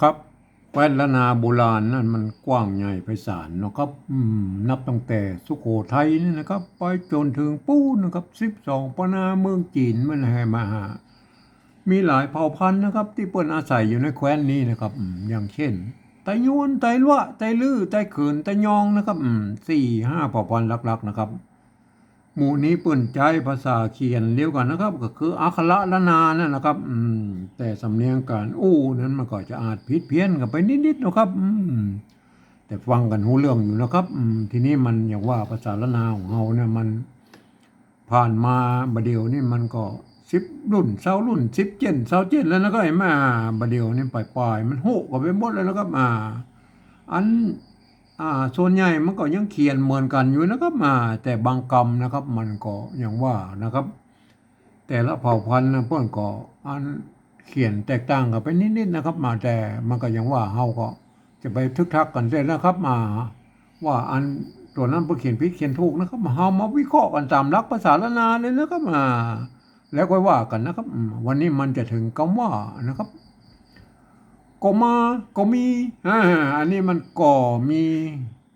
ครับแคว้นละนาโบราณนั่นมันกว้างใหญ่ไพศาลนะครับ อืม นับตั้งแต่สุโขทัยนี่นะครับ ไปจนถึงปูนนะครับสิบสองปนาเมืองจีนมันให้มาหา มีหลายเผ่าพันธุ์นะครับ ที่เปิ้นอาศัยอยู่ในแคว้นนี้นะครับอย่างเช่นไตยวนไตลวะไตลื้อไตเขินไตยองนะครับสี่ห้าเผ่าพันธุ์หลักๆนะครับ หมู่นี้เปิ้นใจภาษาเขียนเรียวกันนะครับ ก็คืออักขระละนานั่นนะครับ อืม แต่สำเนียงการอู้นั้นมันก็จะอาจผิดเพี้ยนกันไปนิดๆนะครับ อืม แต่ฟังกันรู้เรื่องอยู่นะครับ อืม ทีนี้มันอย่างว่าภาษาละนาของเฮาเนี่ยมัน ผ่านมาบเดียวนี่มันก็สิบรุ่นเศร้ารุ่นสิบเจนเศร้าเจนแล้วนะก็ไอ้มาบเดียวนี่ปลายๆมันโหกก็ไปหมดแล้วนะครับอ่าอัน ส่วนใหญ่มันก็ยังเขียนเหมือนกันอยู่นะครับมา แต่บางกรรมนะครับ มันก็อย่างว่านะครับ แต่ละเผ่าพันธุ์นะเพื่อนก็อันเขียนแตกต่างกันไปนิดๆนะครับ มาแต่มันก็ยังว่าเฮาก็จะไปทึกทักกันเสร็จนะครับ มา ว่าอันตัวนั้นเพื่อเขียนผิดเขียนถูกนะครับมาเฮามาวิเคราะห์กันตามหลักภาษาละนาเลยนะครับมา แล้วค่อยว่ากันนะครับ วันนี้มันจะถึงคำว่านะครับ ก็มาก็มีอ่าอันนี้มันก่อมี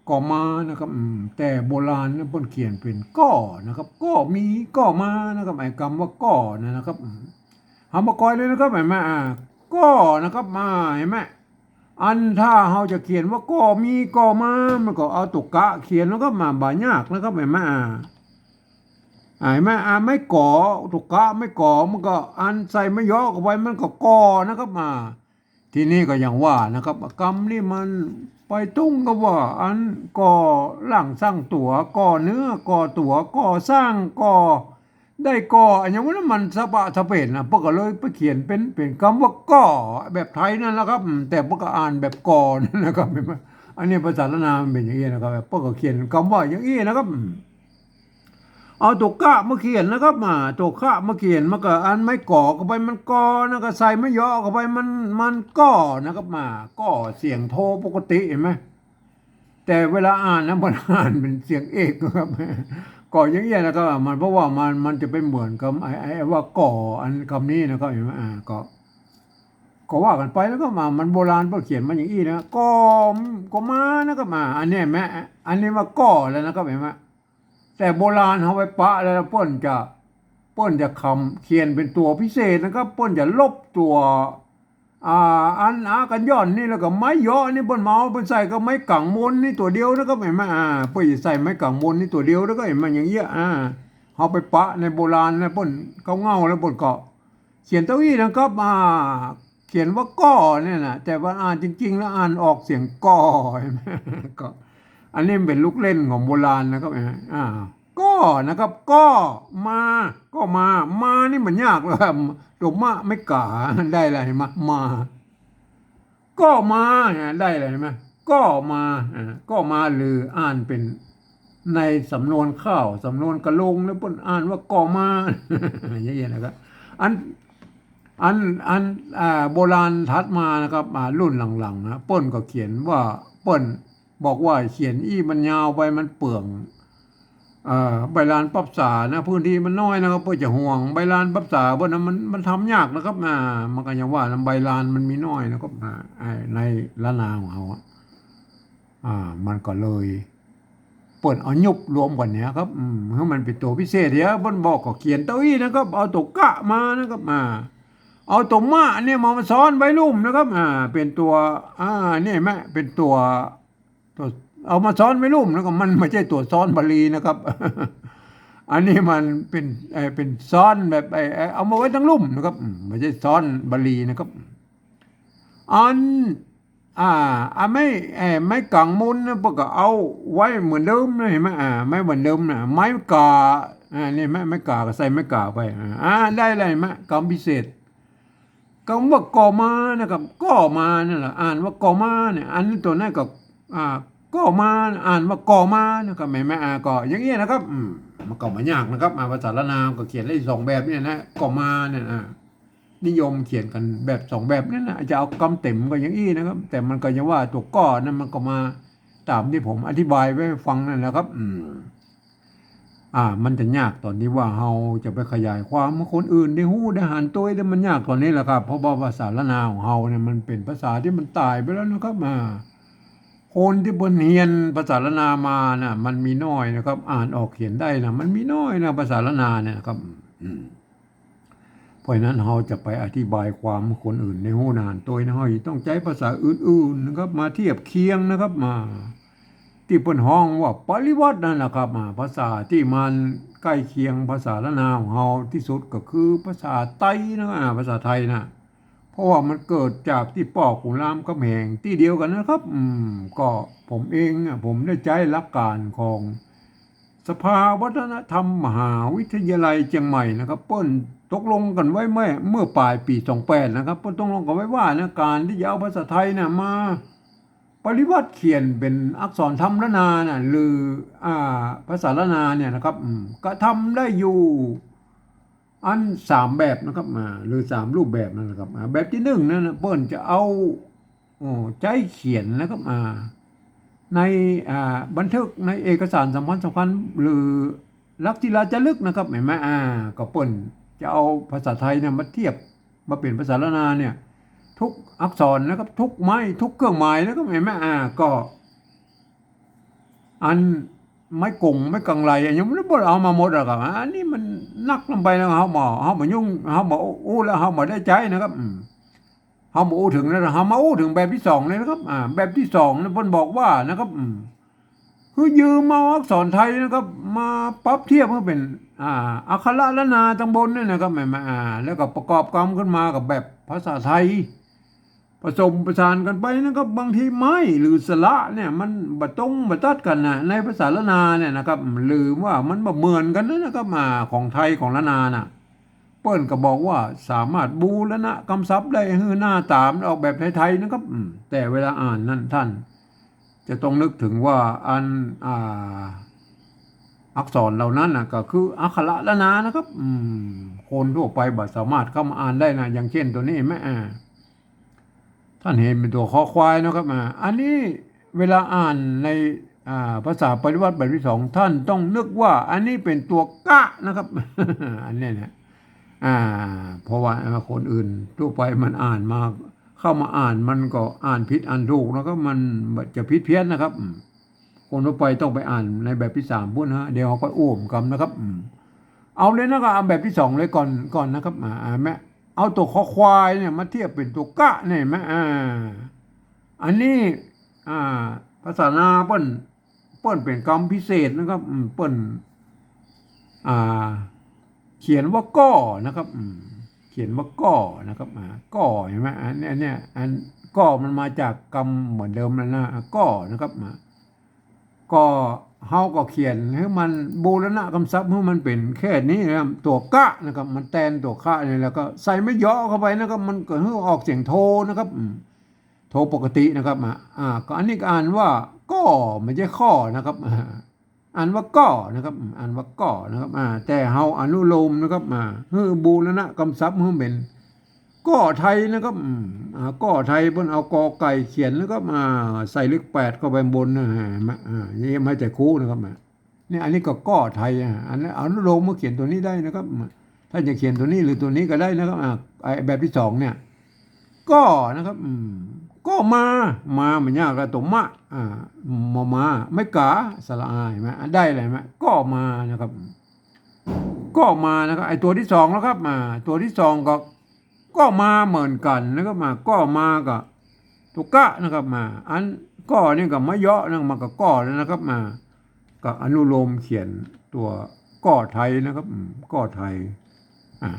ก่อมานะครับแต่โบราณนี่ยเพิ่นเขียนเป็นก่อนะครับก็มีก็มานะครับไอ้คำว่าก่อนะครับอืมเฮามากอยเลยนะครับเห็นไหมอ่าก็นะครับมาเห็นไหมอันถ้าเฮาจะเขียนว่าก็มีก็มามันก็เอาตุกกะเขียนแล้วก็มาบายากนะครับเห็นไหมอ่าอ่าเห็นไหมอ่าไม่ก่อตุกกะไม่ก่อมันก็อันใส่ไม่ย่อเข้าไปมันก็ก่อนะครับมา ทีนี้ก็อย่างว่านะครับ กรรมนี่มันไปตุ้งกับว่า อันก่อหลังสร้างตัวก่อเนื้อก่อตัวก่อสร้างก่อได้ก่ออันอย่างนั้นมันสะปะสะเปนนะพวกก็เลยไปเขียนเป็นเป็นคำว่าก่อแบบไทยนั่นแหละครับ แต่พวกก็อ่านแบบก่อนั่นนะครับอันนี้ภาษาละนามันเป็นอย่างนี้นะครับพวกก็เขียนคำว่าอย่างนี้นะครับ เอาตัวกะมาเขียนนะครับมาตัวกะมาเขียนมันก็อันไม่ก่อเข้าไปมันก่อนะก็ใส่ไม่ย่อเข้าไปมันมันก่อนะครับมาก่อเสียงโทปกติเห็นไหมแต่เวลาอ่านนะมันอ่านเป็นเสียงเอกนะครับก่ออย่างเงี้ยนะครับมันเพราะว่ามันมันจะเป็นเหมือนกับไอ้ไอ้ว่าก่ออันคำนี้นะครับเห็นไหมอ่าก็ก็ว่ากันไปแล้วก็มามันโบราณเพิ่เขียนมาอย่างนี้นะก่อก็มานะครับมา อันนี้แม่อันนี้ว่าก่อแล้วนะครับเห็นไหม แต่โบราณเขาไปปะแล้วป้นจะป้นจะคำเขียนเป็นตัวพิเศษนะครับป้นจะลบตัวอ่าอันอากันย่อนนี่แล้วก็ไม้ย่อนี่เป้นเมาเป้นใส่ก็ไม้กังมนนี่ตัวเดียวนะครับเห็นไหมอ่าเป้นจะใส่ไม้กังมนนี่ตัวเดียวแล้วก็เห็นไหมอย่างเงี้ยอ่าเขาไปปะในโบราณนะเป้นเขาเงาแล้วเป้นก็เขียนเต้าอี้นะครับอ่าเขียนว่าก้อเนี่ยนะแต่ว่าอ่านจริง ๆ แล้วอ่านออกเสียงก้อเห็นไหมก็ อันนี้เป็นลูกเล่นของโบราณนะครับอ่าก็นะครับ ก็มา ก็มา มานี่มันยากเลยครับตัวมาไม่กาได้อะไรมามา ก็มาได้อะไรไหมก็มาก็มาหรืออ่านเป็นในสำนวนข้าวสำนวนกระลงแล้วเปิ้นอ่านว่าก็มาอย่างเงี้ยนะครับอันอันอันอ่าโบราณทัดมานะครับอ่ารุ่นหลังๆนะเปิ้นก็เขียนว่าเปิ้น บอกว่าเขียนอี้มันยาวไปมันเปลืองอใบลานปับษานะพื้นที่มันน้อยนะครับเพื่อจะห่วงใบลานปับษาเพราะนั้นมันมันทำยากนะครับอ่ามันก็ย่างว่าใบลานมันมีน้อยนะครับอ่าในละนาของเขาอ่า มันก็เลยเปิดเอายุบรวมกันเนี้ยครับอืมให้มันเป็นตัวพิเศษเดียวบนบอกก็เขียนเต้าอี้นะครับ เอาตัวกะมานะครับอ่าเอาตัวมาเนี่ยมามาซ้อนไว้ลุ่มนะครับ อ่า เป็นตัว อ่า เนี่ยแม่เป็นตัว ตัวเอามาซ้อนไม่ลุ่มแล้วก็มันไม่ใช่ตัวซ้อนบาลีนะครับ อันนี้มันเป็นเออเป็นซ้อนแบบไออเอามาไว้ทั้งลุ่มนะครับไม่ใช่ซ้อนบาลีนะครับอันอ่าอ่าไม่ไม่กังมุนนะพวกก็เอาไว้เหมือนเดิมนะเห็นไหมอ่าไม่เหมือนเดิมนะไม้กาอ่านี่ไม้ไม้กาก็ใส่ไม้กาไปอ่าได้เลยไหมกำพิเศษคำว่าก่อมานะครับก่อมานั่นแหละอ่านว่าก่อมาเนี่ยอันนี้ตัวนั้นก็ อ่าก่อมาอ่านว่าก่อมานะครับไม่ไม่อาก็ออย่างเงี้ยนะครับอืมมันก็มายากนะครับมาภาษาละนามก็เขียนได้สองแบบเนี่ยนะก่อมาเนี่ยอ่านิยมเขียนกันแบบสองแบบนั่นนะจะเอาคำเต็มก็อย่างนี้นะครับ แต่มันก็ยังว่าตัวก่อนั้นมันก็มาตามที่ผมอธิบายไว้ฟังนั่นแหละครับ อืมอ่า มันจะยากตอนที่ว่าเฮาจะไปขยายความคนอื่นได้ฮู้ได้หันตัวได้มันยากตอนนี้แหละครับ เพราะว่าภาษาละนาของเฮาเนี่ยมันเป็นภาษาที่มันตายไปแล้วนะครับมา คนที่บนเรียนภาษาละนามาน่ะ มันมีน้อยนะครับ อ่านออกเขียนได้นะมันมีน้อยนะภาษาละนาเนี่ยนะครับเพราะนั้นเราจะไปอธิบายความคนอื่นในหูนานตัวนะฮาต้องใช้ภาษาอื่นๆนะครับ มาเทียบเคียงนะครับมา ที่เปินห้องว่าปริวัตินั่นแหละครับ มาภาษาที่มันใกล้เคียงภาษาละนาของเฮาที่สุดก็คือภาษาไต้นะภาษาไทยนะ เพราะว่ามันเกิดจากที่ปอกขุนรามคำแหงที่เดียวกันนะครับ อืมก็ผมเองผมได้ใจหลักการของสภาวัฒนธรรมมหาวิทยาลัยเชียงใหม่นะครับเปิ้นตกลงกันไว้เมื่อเมื่อปลายปี 28 นะครับเปิ้นตกลงกันไว้ว่านะการที่จะเอาภาษาไทยน่ะมาปริวัติเขียนเป็นอักษรธรรมละนานะหรืออ่าภาษาละนาเนี่ยนะครับก็ทำได้อยู่ อันสามแบบนะครับมาหรือสามรูปแบบนั่นนะครับอ่าแบบที่หนึ่งนั่นนะเปิ้นจะเอาโอ้ใจเขียนนะครับอ่าในอ่าบันทึกในเอกสารสำคัญสำคัญหรือลักทิลาจะลึกนะครับเห็นไหมอ่าก็เปิ้นจะเอาภาษาไทยเนี่ยมาเทียบมาเป็นภาษาละนาเนี่ยทุกอักษรนะครับทุกไม้ทุกเครื่องหมายนะครับเห็นไหมอ่าก็อัน ไม่กงไม่กังไรยังไม่ได้บอกเอามาหมดหรอกครับอันนี้มันนักลงไปนะเขาหมอเขามายุ่งเขามาอู้แล้วเขามาได้ใจนะครับเขามาอู้ถึงแล้วเขามาอู้ถึงแบบที่สองเลยนะครับ อ่า แบบที่สองนะเพิ่นบอกว่านะครับคือยืมมาอักษรไทยนะครับ มาปรับเทียบเพื่อเป็น อ่าอักขระละนาตังบนเนี่ยนะครับแม่อ่า แล้วก็ประกอบกรรมขึ้นมากับแบบภาษาไทย ผสมประสานกันไปนะครับบางทีไม้หรือสระเนี่ยมันบะตรงบะตัดกันนะในภาษาละนาเนี่ยนะครับหรือว่ามันบ่เหมือนกันนะครับมาของไทยของละนาน่ะเปิ้นก็บอกว่าสามารถบูรณะคำศัพท์ได้ให้หน้าตามออกแบบไทยๆนะครับแต่เวลาอ่านนั่นท่าน จะต้องนึกถึงว่าอันอ่าอักษรเหล่านั้นนะก็คืออักขระละนานะครับอืมคนทั่วไปบ่สามารถเข้ามาอ่านได้นะอย่างเช่นตัวนี้เห็นไหมอ่ ท่านเห็นเป็นตัวคอควายนะครับอ่าอันนี้เวลาอ่านในภาษาปริวัติแบบที่สองท่านต้องนึกว่าอันนี้เป็นตัวกะนะครับ อันนี้นะอ่าเพราะว่าคนอื่นทั่วไปมันอ่านมาเข้ามาอ่านมันก็อ่านผิดอ่านถูกแล้วก็มันจะผิดเพี้ยนนะครับ คนทั่วไปต้องไปอ่านในแบบที่สามพุ่นฮะเดี๋ยวเขาก็อ้วมกำนะครับ เอาเลยนะครับเอาแบบที่สองเลยก่อนก่อนนะครับอ่าอ่าแม่ เอาตัวคอควายเนี่ยมาเทียบเป็นตัวกะเนี่ยไหมอ่าอันนี้อ่าภาษานาเปิ้นเปิ้นเป็นกรรมพิเศษนะครับเปิ้นอ่าเขียนว่าก้อนะครับอืมเขียนว่าก้อนะครับอ่าก้อเห็นไหมอันนี้อันนี้อันก้อมันมาจากกรรมเหมือนเดิมแล้วนะอ่าก้อนะครับมาก็ เฮาก็เขียนให้มันบูรณะคำศัพท์ให้มันเป็นแค่นี้นะครับตัวกะนะครับมันแทนตัวคะนี่แล้วก็ใส่ไม่ย่อเข้าไปนะครับมันก็ออกเสียงโทนะครับโทปกตินะครับอ่าอ่าก็อันนี้ก็อ่านว่าก้อไม่ใช่ข้อนะครับอ่านว่าก้อนะครับอ่านว่าก้อนะครับอ่าแต่เฮาอนุโลมนะครับอ่าให้บูรณะคำศัพท์ให้เป็น ก้อไทยนะครับก้อไทยเพิ่นเอากอไก่เขียนแล้วก็มาใส่เลขแปดเข้าไปบนนะฮะมาอ่านี่ไม่แต่คู่นะครับนี่อันนี้ก็ก้อไทยอะอันนี้อนุโลมมาเขียนตัวนี้ได้นะครับอ่าถ้าจะเขียนตัวนี้หรือตัวนี้ก็ได้นะครับอ่าไอแบบที่สองเนี่ยก้อนะครับอืมก็มามามันยากแล้วตัวมะอ่ามามาไม่กาสระอาเห็นไหมได้เลยไหมก็มานะครับ ก็มานะครับไอตัวที่สองแล้วครับมาตัวที่สองก็ ก็มาเหมือนกันนะครับมาก็มากับตุกะนะครับมา อันก็นี่กับมะเยาะนะมากับก็แล้วนะครับมากับอนุโลมเขียนตัวก็ไทยนะครับอืมก็ไทยอ่า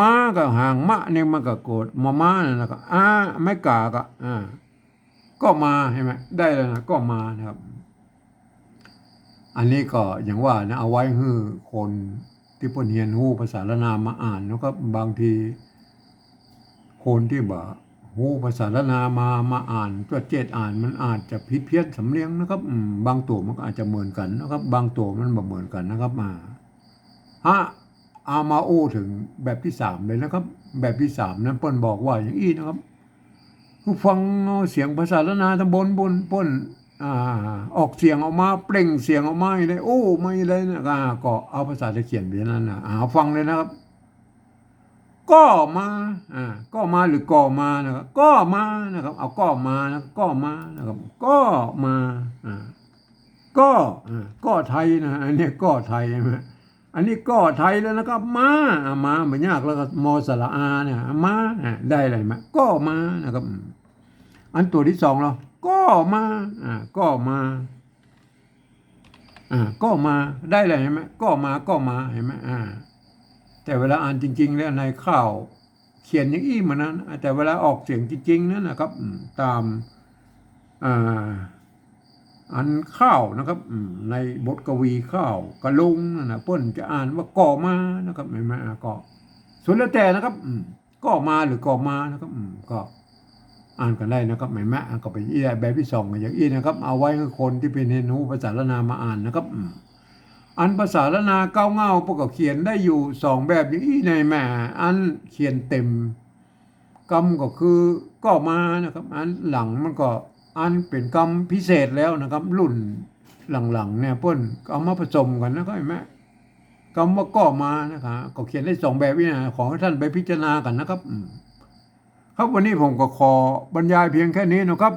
มากับห่างมะเนี่ยมันก็โกดมามาเนี่ยนะครับอ่าไม่กาก็อ่าก็มาใช่ไหมได้แล้วนะก็มานะครับ อันนี้ก็อย่างว่านะเอาไว้ให้คนที่เพิ่นเรียนรู้ภาษาละนามมาอ่านนะครับบางที คนที่บ่หูภาษาละนามามาอ่านตัวเจตอ่านมันอาจจะผิดเพี้ยนสำเนียงนะครับบางตัวมันก็อาจจะเหมือนกันนะครับ บางตัวมันบ่เหมือนกันนะครับมาฮะอามาโอถึงแบบที่สามเลยนะครับ แบบที่สามนั้นเปิ้นบอกว่าอย่างอี้นะครับผู้ฟังเสียงภาษาละนาตำบลบนเปิ้นอ่าออกเสียงออกมาเปล่งเสียงออกมาเลยโอ้ไม่เลยนะอ่าก็เอาภาษาไทยเขียนแบบนั้นนะอ่าฟังเลยนะครับ ก็มาอ่าก็มาหรือก่อมานะครับก็มานะครับ เอาก็มานะก็มานะครับก็มาอ่าก็อ่าก็ไทยนะอันนี้ก็ไทยใช่ไหมอันนี้ก็ไทยแล้วนะครับ มาอ่ามาไม่ยากแล้วก็มอสระอาเนี่ยมาได้อะไรไหมก็มานะครับ อันตัวที่สองเราก็มาอ่าก็มาอ่าก็มาได้เลยเห็นไหมก็มาก็มาเห็นไหมอ่า แต่เวลาอ่านจริง ๆ แล้วในข่าวเขียนอย่างอี้เหมือนนั้น แต่เวลาออกเสียงจริง ๆ นั่นนะครับตามอ่าอันข้าวนะครับในบทกวีข้าวกระลุงนั่นะเปิ้นจะอ่านว่าก่อมานะครับไม่มาก็ส่วนแล้วแต่นะครับก่อมาหรือก่อมานะครับก็อ่านกันได้นะครับไม่แม่ก็ไปอีแบบที่สองอย่างอีนะครับ เอาไว้ให้คนที่เป็นเฮนูภาษาละนามาอ่านนะครับ อันภาษาละนาเก้าเงาพวกก็เขียนได้อยู่สองแบบอย่างอี้ในแม่อันเขียนเต็มกรรมก็คือก็มานะครับ อันหลังมันก็อันเป็นกรรมพิเศษแล้วนะครับ รุ่นหลังๆเนี่ยพิ่นเอามาผสมกันนะครับเห็นไหมคำว่าก็มานะครับก็เขียนได้สองแบบนี่นะขอให้ท่านไปพิจารณากันนะครับ ครับวันนี้ผมก็ขอบรรยายเพียงแค่นี้นะครับ